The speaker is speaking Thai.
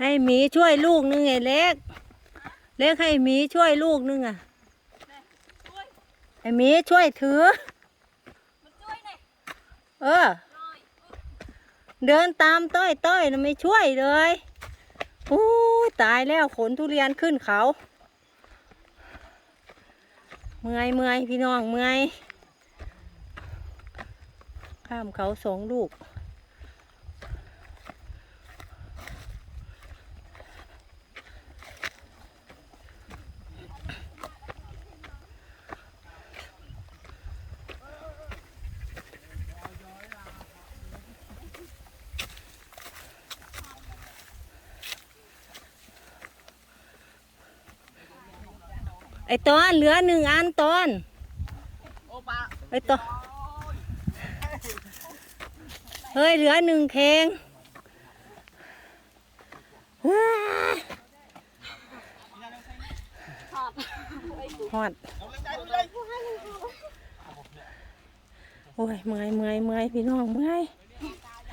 ให้หมีช่วยลูกนึงไงเล็ก เล็กให้หมีช่วยลูกนึงอะให้หมีช่วยถือ เออ เดินตามต้อยต้อยนะไม่ช่วยเลยอู้ตายแล้วขนทุเรียนขึ้นเขา เมื่อยเมื่อยพี่น้องเมื่อยข้ามเขาสองลูก ไอตอนเหลือหนึ่งอันตอนโอ้ปลาไอตอนเฮ้ยเหลือหนึ่งเพลงว้าฮอดเอาเลยใจดูเลยโอ้ยเมื่อยเมื่อยเมื่อยพี่น้องเมื่อยเ